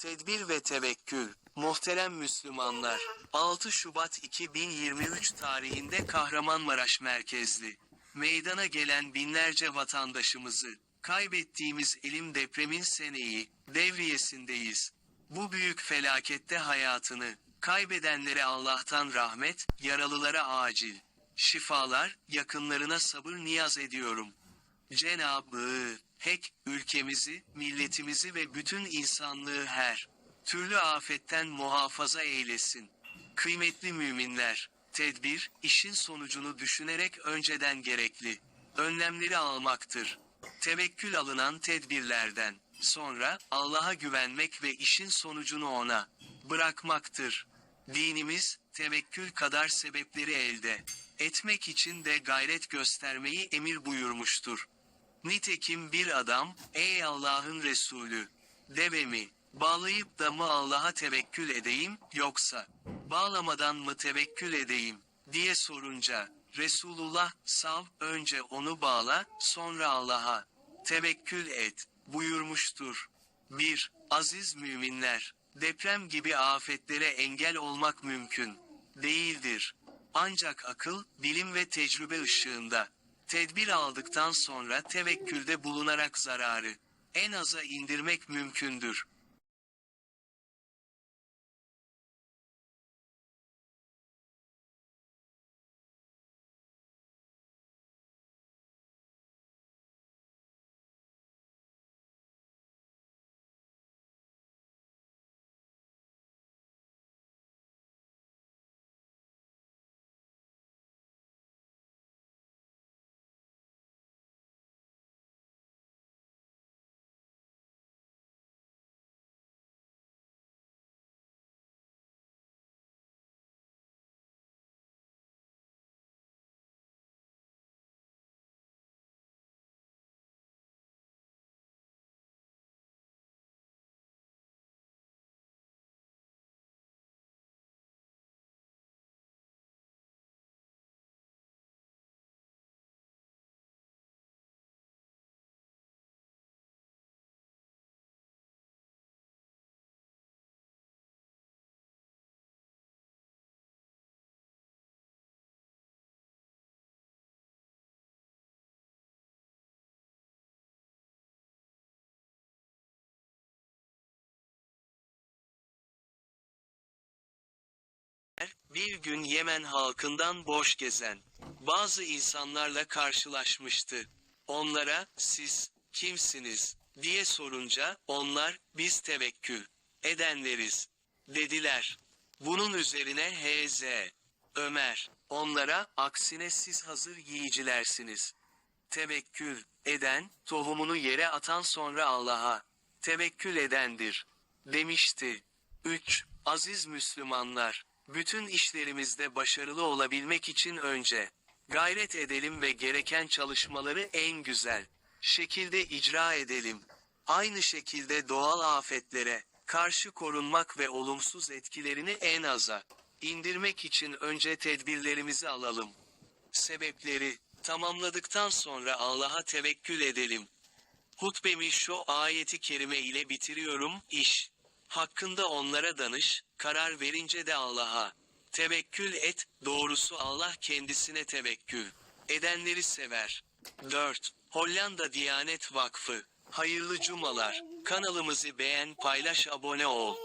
Tedbir ve tevekkül. Muhterem Müslümanlar, 6 Şubat 2023 tarihinde Kahramanmaraş merkezli meydana gelen binlerce vatandaşımızı kaybettiğimiz elim depremin seneyi devriyesindeyiz. Bu büyük felakette hayatını kaybedenlere Allah'tan rahmet, yaralılara acil şifalar, yakınlarına sabır niyaz ediyorum. Cenab-ı Hak, ülkemizi, milletimizi ve bütün insanlığı her türlü afetten muhafaza eylesin. Kıymetli müminler, tedbir, işin sonucunu düşünerek önceden gerekli önlemleri almaktır. Tevekkül alınan tedbirlerden sonra Allah'a güvenmek ve işin sonucunu ona bırakmaktır. Dinimiz, tevekkül kadar sebepleri elde etmek için de gayret göstermeyi emir buyurmuştur. Nitekim bir adam, ey Allah'ın Resulü, devemi, bağlayıp da mı Allah'a tevekkül edeyim, yoksa, bağlamadan mı tevekkül edeyim, diye sorunca, Resulullah, sav, önce onu bağla, sonra Allah'a, tevekkül et, buyurmuştur. 1. Aziz müminler, deprem gibi afetlere engel olmak mümkün değildir. Ancak akıl, bilim ve tecrübe ışığında, tedbir aldıktan sonra tevekkülde bulunarak zararı, en aza indirmek mümkündür. Bir gün Yemen halkından boş gezen bazı insanlarla karşılaşmıştı. Onlara, siz, kimsiniz, diye sorunca, onlar, biz tevekkül edenleriz, dediler. Bunun üzerine H.Z. Ömer, onlara, aksine siz hazır yiyicilersiniz. Tevekkül eden, tohumunu yere atan sonra Allah'a tevekkül edendir, demişti. 3. Aziz Müslümanlar, bütün işlerimizde başarılı olabilmek için önce gayret edelim ve gereken çalışmaları en güzel şekilde icra edelim. Aynı şekilde doğal afetlere karşı korunmak ve olumsuz etkilerini en aza indirmek için önce tedbirlerimizi alalım. Sebepleri tamamladıktan sonra Allah'a tevekkül edelim. Hutbemi şu ayeti kerime ile bitiriyorum, iş. Hakkında onlara danış, karar verince de Allah'a tevekkül et, doğrusu Allah kendisine tevekkül edenleri sever. 4. Hollanda Diyanet Vakfı Hayırlı cumalar. Kanalımızı beğen, paylaş, abone ol.